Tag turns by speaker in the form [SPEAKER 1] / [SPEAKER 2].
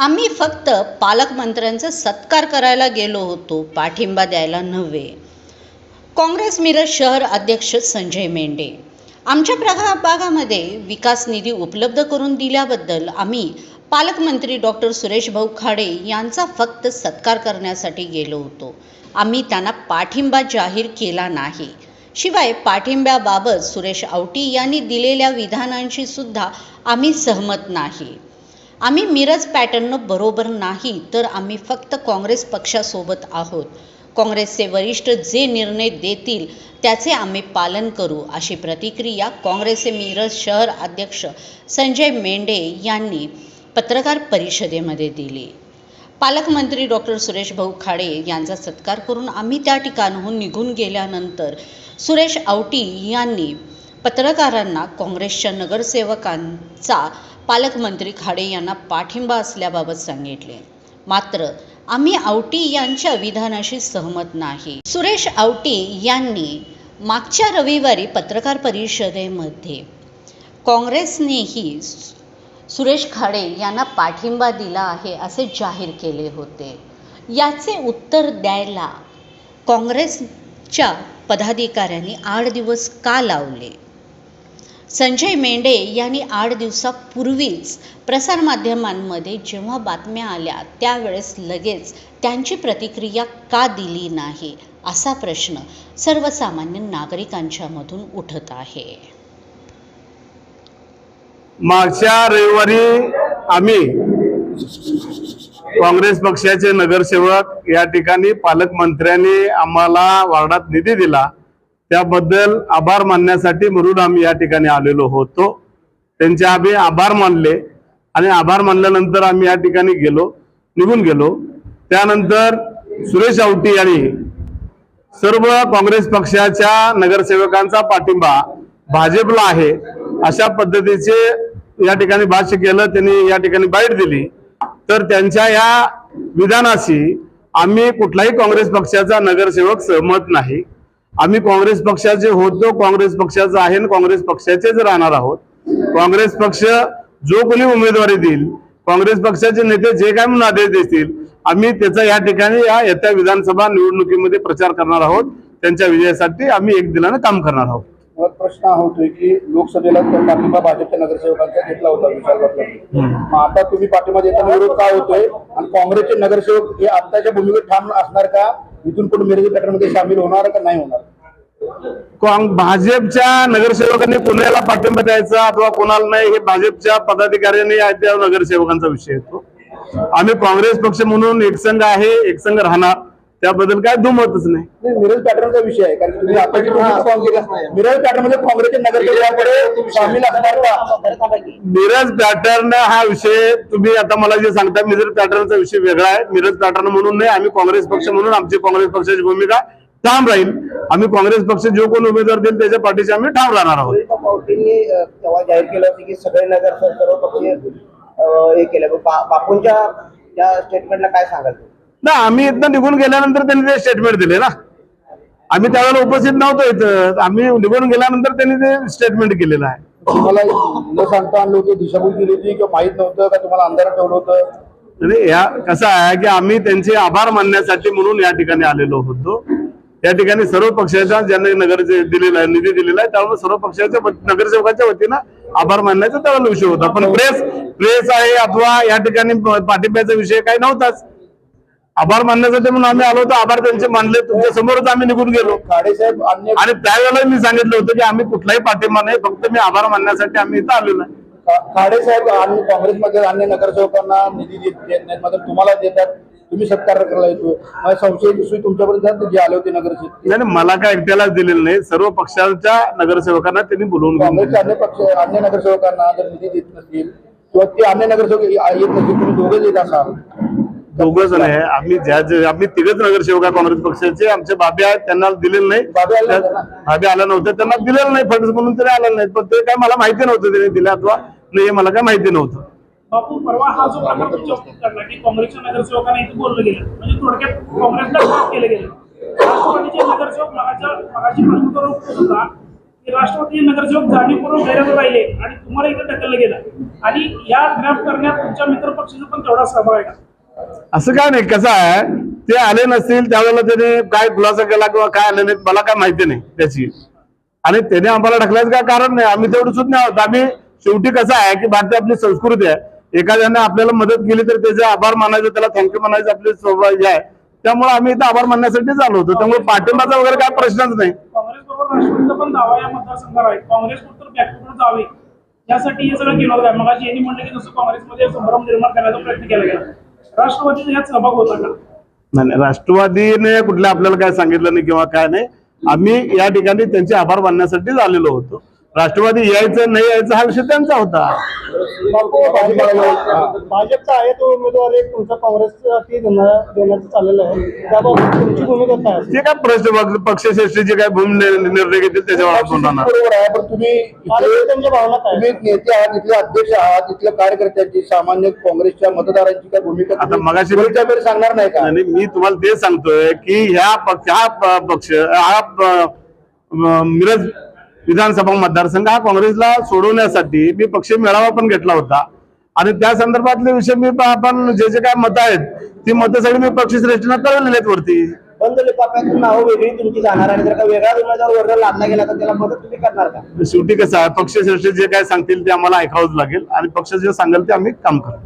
[SPEAKER 1] आम्ही फक्त पालकमंत्र्यांचा सत्कार करायला गेलो होतो पाठिंबा द्यायला नव्हे. काँग्रेस मिरज शहर अध्यक्ष संजय मेंढे. आमच्या प्रभा भागामध्ये विकास निधी उपलब्ध करून दिल्याबद्दल आम्ही पालकमंत्री डॉक्टर सुरेश भाऊ खाडे यांचा फक्त सत्कार करण्यासाठी गेलो होतो. आम्ही त्यांना पाठिंबा जाहीर केला नाही. शिवाय पाठिंब्याबाबत सुरेश आवटी यांनी दिलेल्या विधानांशी सुद्धा आम्ही सहमत नाही. आम्ही मिरज पॅटर्न बरोबर नाही तर आम्ही फक्त काँग्रेस पक्षासोबत आहोत. काँग्रेसचे वरिष्ठ जे निर्णय देतील त्याचे आम्ही पालन करू अशी प्रतिक्रिया काँग्रेसचे मिरज शहर अध्यक्ष संजय मेंढे यांनी पत्रकार परिषदेमध्ये दिली. पालकमंत्री डॉक्टर सुरेश भाऊ खाडे यांचा सत्कार करून आम्ही त्या ठिकाणाहून निघून गेल्यानंतर सुरेश आवटी यांनी पत्रकारांना काँग्रेसच्या नगरसेवकांचा पालकमंत्री खाडे यांना पाठिंबा असल्याबाबत सांगितले. मात्र आम्ही आवटी यांच्या विधानाशी सहमत नाही. सुरेश आवटी यांनी मागच्या रविवारी पत्रकार परिषदेमध्ये काँग्रेसनेही सुरेश खाडे यांना पाठिंबा दिला आहे असे जाहीर केले होते. याचे उत्तर द्यायला काँग्रेसच्या पदाधिकाऱ्यांनी आठ दिवस का लावले? संजय मेंढे यांनी आठ दिवसापूर्वीच प्रसारमाध्यमांमध्ये जेव्हा बातम्या आल्या त्यावेळेस लगेच त्यांची प्रतिक्रिया का दिली नाही असा प्रश्न सर्वसामान्य नागरिकांच्यामधून उठत आहे.
[SPEAKER 2] मागच्या रविवारी आम्ही काँग्रेस पक्षाचे नगरसेवक या ठिकाणी पालकमंत्र्यांनी आम्हाला वार्डात निधी दिला. त्याबद्दल आभार मानण्यासाठी म्हणून आम्ही या ठिकाणी आलेलो होतो. त्यांचे आम्ही आभार मानले आणि आभार मानल्यानंतर आम्ही या ठिकाणी गेलो निघून गेलो. त्यानंतर सुरेश आवटी यांनी सर्व काँग्रेस पक्षाच्या नगरसेवकांचा पाठिंबा भाजपला आहे. अशा पद्धतीचे या ठिकाणी भाष्य केलं त्यांनी या ठिकाणी बाईट दिली. तर त्यांच्या या विधानाशी आम्ही कुठलाही काँग्रेस पक्षाचा नगरसेवक सहमत नाही. आम्ही काँग्रेस पक्षाचे होतो काँग्रेस पक्षाचा आहे आणि काँग्रेस पक्षाचेच राहणार आहोत. काँग्रेस पक्ष जो कोणी उमेदवारी देईल काँग्रेस पक्षाचे नेते जे काय म्हणून आदेश देतील आम्ही त्याचा या ठिकाणी या येत्या विधानसभा निवडणुकीमध्ये प्रचार करणार आहोत. त्यांच्या विजयासाठी आम्ही एक दिलानं काम करणार आहोत.
[SPEAKER 3] प्रश्न हा होतोय की लोकसभेला तर पाठिंबा भाजपच्या नगरसेवकांचा घेतला होता विशाल आता तुम्ही पाठिंबा देताना विरोध का होतोय? आणि काँग्रेसचे नगरसेवक हे आत्ताच्या भूमिकेत ठाम असणार का? इथून पुढे मिरज पॅटर्नमध्ये सामील होणार का नाही होणार?
[SPEAKER 2] भाजपच्या नगरसेवकांनी पुण्याला पाठिंबा द्यायचा अथवा कोणाला नाही हे भाजपच्या पदाधिकाऱ्यांनी त्या नगरसेवकांचा विषय येतो. आम्ही काँग्रेस पक्ष म्हणून एकसंघ आहे एकसंघ राहणार. त्याबद्दल काय दुमतच नाही.
[SPEAKER 3] नाही, मिरज पॅटर्नचा विषय आहे कारण तुम्ही आता जे तुम्ही काँग्रेस- मिरज पॅटर्नमध्ये काँग्रेसचे नगरसेवकांकडे सामील असणार का?
[SPEAKER 2] मिरज पॅटर्न हा विषय तुम्ही आता मला जे सांगता मिरज पॅटर्नचा विषय वेगळा आहे. मिरज पॅटर्न म्हणून नाही आम्ही काँग्रेस पक्ष म्हणून आमची काँग्रेस पक्षाची भूमिका ठाम राहील. आम्ही काँग्रेस पक्ष जो कोण उमेदवार देईल त्याच्या पाठीशी आम्ही ठाम राहणार आहोत.
[SPEAKER 4] पावटींनी तेव्हा जाहीर केलं होतं की सगळे नगर सर्व पक्ष हे केलं. बापूंच्या त्या स्टेटमेंटला काय सांगाल?
[SPEAKER 2] ना आम्ही इथनं निघून गेल्यानंतर त्यांनी ते स्टेटमेंट दिले ना. आम्ही त्यावेळेला उपस्थित नव्हतो इथं. आम्ही निघून गेल्यानंतर त्यांनी ते स्टेटमेंट केलेलं आहे.
[SPEAKER 3] तुम्हाला न सांगता आणलं होतं दिशाभूल केली होती किंवा माहीत नव्हतं का तुम्हाला अंधारात ठेवलं होतं?
[SPEAKER 2] या कसं आहे की आम्ही त्यांचे आभार मानण्यासाठी म्हणून या ठिकाणी आलेलो होतो. या ठिकाणी सर्व पक्षाच्या ज्यांनी नगर दिलेला आहे निधी दिलेला आहे त्यामुळे सर्व पक्षाच्या नगरसेवकांच्या वतीनं आभार मानण्याचा त्यावेळेला विषय होता. पण प्रेस प्रेस आहे अथवा या ठिकाणी पाठिंब्याचा विषय काही नव्हताच. आभार मानण्यासाठी म्हणून आम्ही आलो होतो. आभार त्यांचे मानले. तुमच्या समोरच आम्ही निघून गेलो.
[SPEAKER 3] साहेब
[SPEAKER 2] आणि त्यावेळेला मी सांगितलं होतं की आम्ही कुठलाही पाठिंबा नाही फक्त मी आभार मानण्यासाठी आम्ही इथं आलेलो आहे.
[SPEAKER 3] खाडे साहेब आणि काँग्रेसमध्ये अन्य नगरसेवकांना निधी देत देत नाहीत. मात्र तुम्हाला देतात. तुम्ही सत्कार करायला येतो. मग संशय दुसरी तुमच्यापर्यंत जे आले होते नगरसेवक.
[SPEAKER 2] नाही मला काय एकट्यालाच दिलेलं नाही. सर्व पक्षांच्या नगरसेवकांना त्यांनी बोलवून घेऊन
[SPEAKER 3] काँग्रेसच्या. अन्य पक्ष अन्य नगरसेवकांना जर निधी देत नसतील किंवा ते अन्य नगरसेवक येत नसतील तुम्ही दोघे येत असाल.
[SPEAKER 2] दोघं जण आहे. आम्ही ज्या जे- आम्ही तिघच नगरसेवक आहे काँग्रेस पक्षाचे. आमचे बाबे आहेत त्यांना दिलेलं नाही.
[SPEAKER 3] बाबे आले नव्हते ना?
[SPEAKER 2] बाबे आला नव्हतं त्यांना दिलेलं नाही फंड म्हणून तरी आलं नाही. पण ते काय मला माहिती नव्हतं त्यांनी दिले अथवा नाही हे मला काय माहिती नव्हतं.
[SPEAKER 5] बापू परवा हा जो प्रकार तुमच्या बाबतीत घडला की काँग्रेसच्या नगरसेवकांना इथे बोललं गेलं. म्हणजे थोडक्यात काँग्रेसला विरोध केलं गेलं. राष्ट्रवादीचे नगरसेवक मगाच्या मगाशी प्रश्न करून होता की राष्ट्रवादी नगरसेवक जाणीवपूर्वक गैरहजर राहिले आणि तुम्हाला इथे ढकललं गेलं. आणि या ग्रॅप करण्यात तुमच्या मित्रपक्षाचा पण तेवढा सहभाग आहे का?
[SPEAKER 2] असं काय नाही? कसं आहे? ते आले नसतील त्यावेळेला त्याने काय खुलासा केला किंवा काय आले नाही मला काय माहिती नाही त्याची. आणि त्याने आम्हाला ढकलायचं काय कारण नाही? आम्ही तेवढं सुद्धा आहोत. आम्ही शेवटी कसं आहे की भारतीय आपली संस्कृती आहे. एखाद्याने आपल्याला मदत केली तर त्याचे आभार मानायचं त्याला थँक्यू म्हणायचं आपली सौभाग्य आहे. त्यामुळे आम्ही इथं आभार मानण्यासाठी आलो होतो. त्यामुळे पाठिंबाचा वगैरे काय प्रश्नच नाही.
[SPEAKER 5] काँग्रेस राष्ट्रवादीचा पण दावा या आहे. काँग्रेस यासाठी हे सगळं केलं होतं. मग यांनी म्हटलं की जसं काँग्रेसमध्ये संभ्रम निर्माण करायचा प्रयत्न केला गेला. राष्ट्रवादीचा यात सहभाग होता का?
[SPEAKER 2] नाही नाही, राष्ट्रवादीने कुठलं आपल्याला काय सांगितलं नाही किंवा काय नाही आम्ही या ठिकाणी त्यांचे आभार मानण्यासाठीच आलेलो होतो. राष्ट्रवादी यायचं नाही यायचं हा विषय त्यांचा होता.
[SPEAKER 6] भाजपचा आहे तो उमेदवार एक तुमचा काँग्रेससाठी देणार- देण्याचं चाललेलं आहे. त्याबाबत तुमची भूमिका काय
[SPEAKER 2] ते काय प्रश्न पक्षश्रेष्ठीचे काय भूमी निर्णय घेतील त्याच्यावर
[SPEAKER 3] बरोबर आहे पण तुम्ही
[SPEAKER 6] त्यांच्या भावना काय?
[SPEAKER 3] तुम्ही? नेते आहात इथले अध्यक्ष आहात इथल्या कार्यकर्त्यांची सामान्य काँग्रेसच्या मतदारांची काय भूमिका
[SPEAKER 2] आता मगाशी-
[SPEAKER 3] सांगणार नाही का?
[SPEAKER 2] आणि मी तुम्हाला ते सांगतोय की ह्या पक्ष हा पक्ष हा मिरज विधानसभा मतदारसंघ हा काँग्रेसला सोडवण्यासाठी मी पक्ष मेळावा पण घेतला होता. आणि त्या संदर्भातले विषय मी आपण जे जे काय मतं आहेत ती मतं सगळी मी पक्षश्रेष्ठींना कळवलेली आहेत वरती.
[SPEAKER 4] नावं वेगळी तुमची जाणार आणि जर का वेगळा उमेदवार वरला लादला गेला तर त्याला मदत तुम्ही करणार का?
[SPEAKER 2] शेवटी कसं आहे पक्षश्रेष्ठी जे काय सांगतील ते आम्हाला ऐकावंच लागेल आणि पक्ष जे सांगेल ते आम्ही काम करू